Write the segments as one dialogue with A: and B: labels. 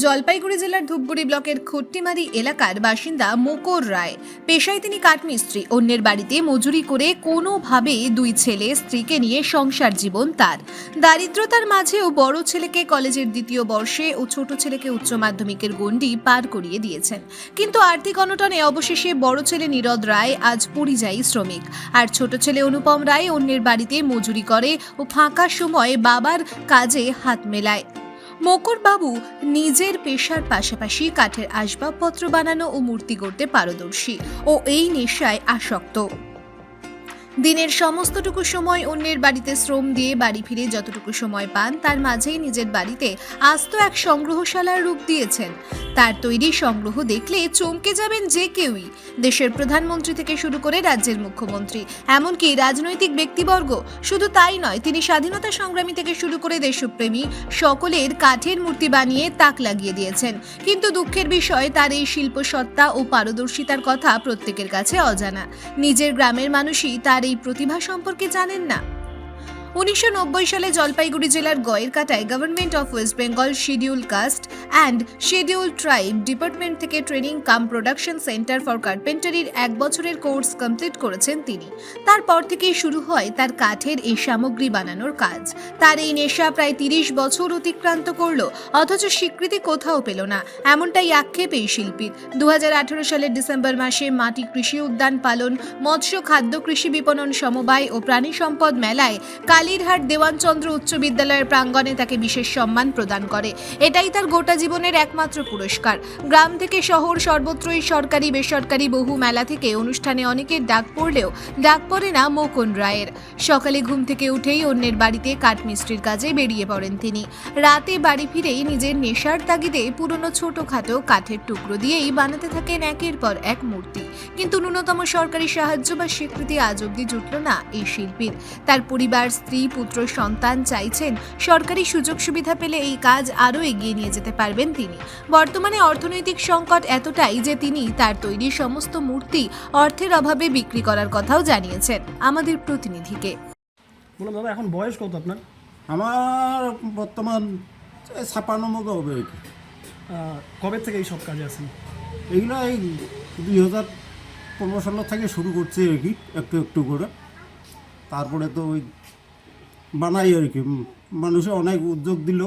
A: জলপাইগুড়ি জেলার ধূপগুড়ি ব্লকের খট্টিমারি এলাকার বাসিন্দা মোকর রায়। পেশায় তিনি কাঠমিস্ত্রি। অন্যের বাড়িতে মজুরি করে কোনোভাবে দুই ছেলে, স্ত্রীকে নিয়ে সংসার জীবন তার। দারিদ্রতার মাঝেও বড় ছেলেকে কলেজের দ্বিতীয় বর্ষে ও ছোট ছেলেকে উচ্চ মাধ্যমিকের গণ্ডি পার করিয়ে দিয়েছেন। কিন্তু আর্থিক অনটনে অবশেষে বড় ছেলে নীরদ রায় আজ পরিযায়ী শ্রমিক। আর ছোট ছেলে অনুপম রায় অন্যের বাড়িতে মজুরি করে ও ফাঁকা সময় বাবার কাজে হাত মেলায়। মকর বাবু নিজের পেশার পাশাপাশি কাঠের আসবাবপত্র বানানো ও মূর্তি গড়তে পারদর্শী ও এই নেশায় আসক্ত। দিনের সমস্তটুকু সময় অন্যের বাড়িতে শ্রম দিয়ে বাড়ি ফিরে যতটুকু সময় পান, তার মাঝেই নিজের বাড়িতে আস্ত এক সংগ্রহশালার রূপ দিয়েছেন। তার তৈরি সংগ্রহ দেখলে চমকে যাবেন যে কেউই। দেশের প্রধানমন্ত্রী থেকে শুরু করে রাজ্যের মুখ্যমন্ত্রী, এমনকি রাজনৈতিক ব্যক্তিবর্গ, শুধু তাই নয়, তিনি স্বাধীনতা সংগ্রামী থেকে শুরু করে দেশপ্রেমী, সকলের কাঠের মূর্তি বানিয়ে তাক লাগিয়ে দিয়েছেন। কিন্তু দুঃখের বিষয়, তার এই শিল্পসত্তা ও পারদর্শিতার কথা প্রত্যেকের কাছে অজানা। নিজের গ্রামের মানুষই তার এই প্রতিভা সম্পর্কে জানেন না। উনিশশো নব্বই সালে জলপাইগুড়ি জেলার গয়েরকাটায় government of West Bengal scheduled caste and scheduled tribe department থেকে training cum production centre for কার্পেন্টারির এক বছরের কোর্স কমপ্লিট করেছেন তিনি। তারপর থেকেই শুরু হয় তার কাঠের এই সামগ্রী বানানোর কাজ। তার এই নেশা প্রায় তিরিশ বছর অতিক্রান্ত করল, অথচ স্বীকৃতি কোথাও পেল না, এমনটাই আক্ষেপ এই শিল্পীর দু হাজার আঠারো সালের ডিসেম্বর মাসে মাটি কৃষি উদ্যান পালন, মৎস্য খাদ্য কৃষি বিপণন সমবায় ও প্রাণী সম্পদ মেলায় কালীরহাট দেওয়ানচন্দ্র উচ্চ বিদ্যালয়ের প্রাঙ্গণে তাকে বিশেষ সম্মান প্রদান করে। এটাই তার গোটা জীবনের একমাত্র পুরস্কার। গ্রাম থেকে শহর সর্বত্রই সরকারি, বেসরকারি বহু মেলা থেকে অনুষ্ঠানে অনেকের ডাক পড়লেও ডাক পড়ে না মোকন রায়ের। সকালে ঘুম থেকে উঠেই অন্যের বাড়িতে কাঠমিস্ত্রির কাজে বেরিয়ে পড়েন তিনি। রাতে বাড়ি ফিরেই নিজের নেশার তাগিদে পুরনো ছোটখাটো কাঠের টুকরো দিয়েই বানাতে থাকেন একের পর এক মূর্তি। কিন্তু ন্যূনতম সরকারি সাহায্য বা স্বীকৃতি আজ অব্দি জুটল না এই শিল্পীর। তার পরিবার স্ত্রী পুত্র সন্তান চাইছেন সরকারি সুযোগ সুবিধা পেলে এই কাজ আরও এগিয়ে নিয়ে যেতে পারবেন তিনি। বর্তমানে অর্থনৈতিক সংকট এতটাই যে তিনি তার তৈরি সমস্ত মূর্তি অর্থের অভাবে বিক্রি করার কথাও জানিয়েছেন আমাদের প্রতিনিধিকে।
B: বললাম দাদা এখন বয়স কত আপনার?
C: আমার বর্তমান মতো হবে।
B: কবে থেকে এই সব কাজে আছেন?
C: এইগুলো এই দুই হাজার পনেরো সাল থেকে শুরু করছে আর কি একটু একটু করে। তারপরে তো ওই বানাই আর কি মানুষে অনেক উদ্যোগ দিল।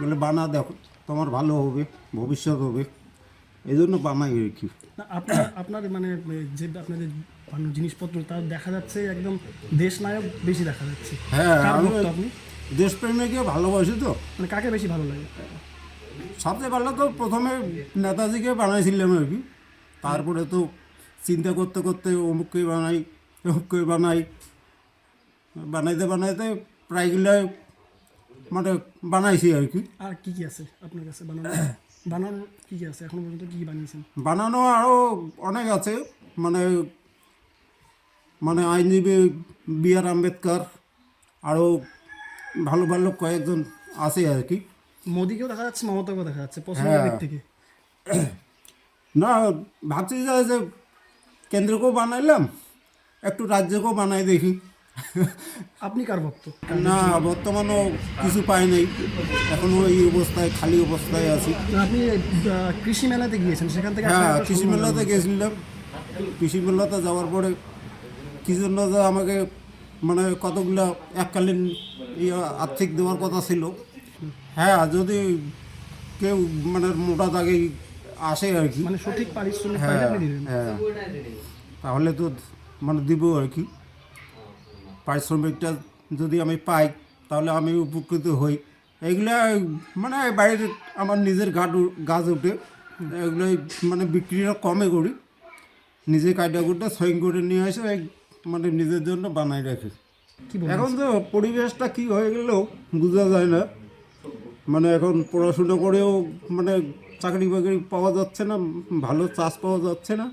C: বলে বানা দেখো তোমার ভালো হবে ভবিষ্যৎ হবে। এই জন্য বানাই আর কি।
B: আপনার আপনার মানে এ, যে আপনাদের বানানো জিনিসপত্র তার দেখা যাচ্ছে একদম দেশ নায়ক বেশি দেখা যাচ্ছে।
C: হ্যাঁ
B: আপনি?
C: দেশপ্রেমীকে ভালোবাসি তো।
B: মানে কাকে বেশি ভালো লাগে?
C: সবচেয়ে ভালো তো প্রথমে নেতাজিকে বানাইছিলাম আর কি। তারপরে তো চিন্তা করতে করতে অমুককে বানাই অমুককে বানাই। বানাইতে বানাইতে প্রায়গুলো মানে বানাইছি আর কি।
B: আর কি কি আছে আপনার কাছে বানানো বানানো কি কি আছে? এখনও পর্যন্ত কি বানিয়েছেন?
C: বানানো আরও অনেক আছে। মানে মানে আইনজীবী বি আর আম্বেদকর আরও ভালো ভালো কয়েকজন আছে আর কি।
B: মোদিকেও দেখা যাচ্ছে মমতাকেও দেখা যাচ্ছে
C: হ্যাঁ।
B: দিক থেকে
C: না ভাবছি যে কেন্দ্রকেও বানাইলাম একটু রাজ্যকেও বানাই দেখি।
B: আপনি কার ভক্ত?
C: না বর্তমানও কিছু পাই নাই। এখনও এই অবস্থায় খালি অবস্থায় আছি।
B: আপনি কৃষি মেলাতে গিয়েছেন সেখান থেকে
C: হ্যাঁ কৃষি মেলাতে। গেছিলাম। কৃষি মেলাতে যাওয়ার পরে কি জন্য যে আমাকে মানে কতগুলো এককালীন ইয়ে আর্থিক দেওয়ার কথা ছিল। হ্যাঁ যদি কেউ মানে মোটা দাগে আসে আর কি।
B: মানে সঠিক পারিশ্রমিক
C: হ্যাঁ
B: পাইলে আপনি দিবেন।
C: হ্যাঁ। তাহলে তো মানে দিব আর কি। পারিশ্রমিকটা যদি আমি পাই তাহলে আমি উপকৃত হই। এগুলো মানে বাইরের আমার নিজের গাছ গাছ উঠে এগুলো মানে বিক্রিটা কমে করি। নিজে কায়দা করতে সইং করে নিয়ে আসে এই মানে নিজের জন্য বানাই রাখি। এখন তো পরিবেশটা কি হয়ে গেলেও বোঝা যায় না। মানে এখন পড়াশুনো করেও মানে চাকরি বাকরি পাওয়া যাচ্ছে না ভালো চাষ পাওয়া যাচ্ছে না।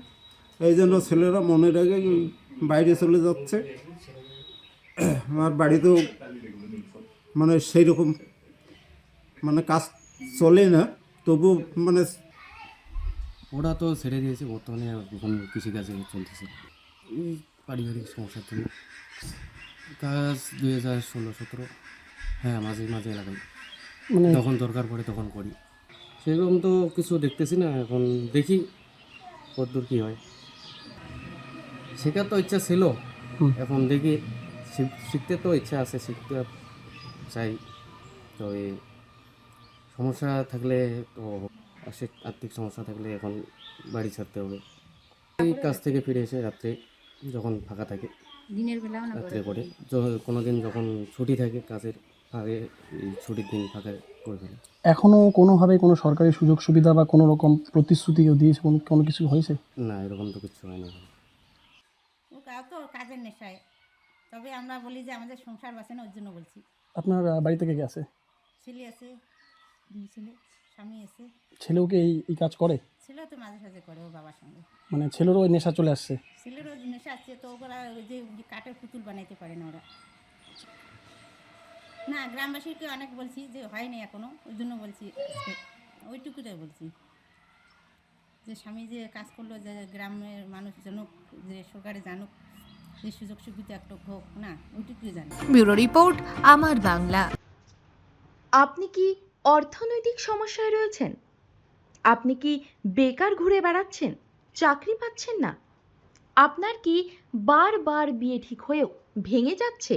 C: এই জন্য ছেলেরা মনে রাখে বাইরে চলে যাচ্ছে। আমার বাড়িতেও মানে সেই রকম মানে কাজ চলে না তবু মানে
D: ওরা তো ছেড়ে দিয়েছে বর্তমানে এখন কৃষিকাজে চলতেছে। এই পারিবারিক সমস্যার জন্য কাজ দুই হাজার ষোলো সতেরো হ্যাঁ মাঝে মাঝে এলাকায়
B: মানে
D: যখন দরকার পড়ে তখন করি। সেরকম তো কিছু দেখতেছি না এখন দেখি কতদূর কী হয়। শেখার তো ইচ্ছা ছিল এখন দেখি শিখতে তো ইচ্ছা আছে শিখতে চাই। তো এই সমস্যা থাকলে তো আর্থিক আর্থিক সমস্যা থাকলে এখন বাড়ি ছাড়তে হবে। এই কাজ থেকে ফিরে এসে রাত্রে যখন ফাঁকা থাকে
E: দিনের বেলাও না
D: রাত্রে করে। কোনো দিন যখন ছুটি থাকে কাজের এই ছুটির দিন ফাঁকা করে ফেলে।
B: এখনও কোনোভাবে কোনো সরকারি সুযোগ সুবিধা বা কোনো রকম প্রতিশ্রুতি দিয়েছে? কোনো কোনো কিছু হয়েছে?
D: না এরকম তো কিছু হয় না
E: ও তো কাজের নেশায়। তবে আমরা বলি যে আমাদের সংসার বাঁচে না ওর জন্য বলছি।
B: আপনার বাড়ি থেকে কে আছে?
E: ছেলে আছে ছেলে স্বামী আছে।
B: ছেলেও কি এই এই কাজ করে?
E: ছেলে তো মাঝে সাঝে করে ওর বাবার সঙ্গে।
B: মানে ছেলেরও ওই নেশা চলে আসছে?
E: ছেলেরও নেশা আছে তো ওরা ওই যে যে কাঠের পুতুল বানাইতে পারে না ওরা। না গ্রামবাসীকে অনেক বলছি যে হয়নি এখনও ওই জন্য বলছি ওইটুকুটাই বলছি। যে স্বামী যে কাজ করল যে গ্রামের মানুষ জানুক যে সরকারে জানুক যে সুযোগ সুবিধা একটু হোক না ওইটুকুই জানি।
A: ব্যুরো রিপোর্ট আমার বাংলা।
F: আপনি কি অর্থনৈতিক সমস্যায় রয়েছেন? আপনি কি বেকার ঘুরে বেড়াচ্ছেন? চাকরি পাচ্ছেন না? আপনার কি বারবার বিয়ে ঠিক হয়েও ভেঙে যাচ্ছে?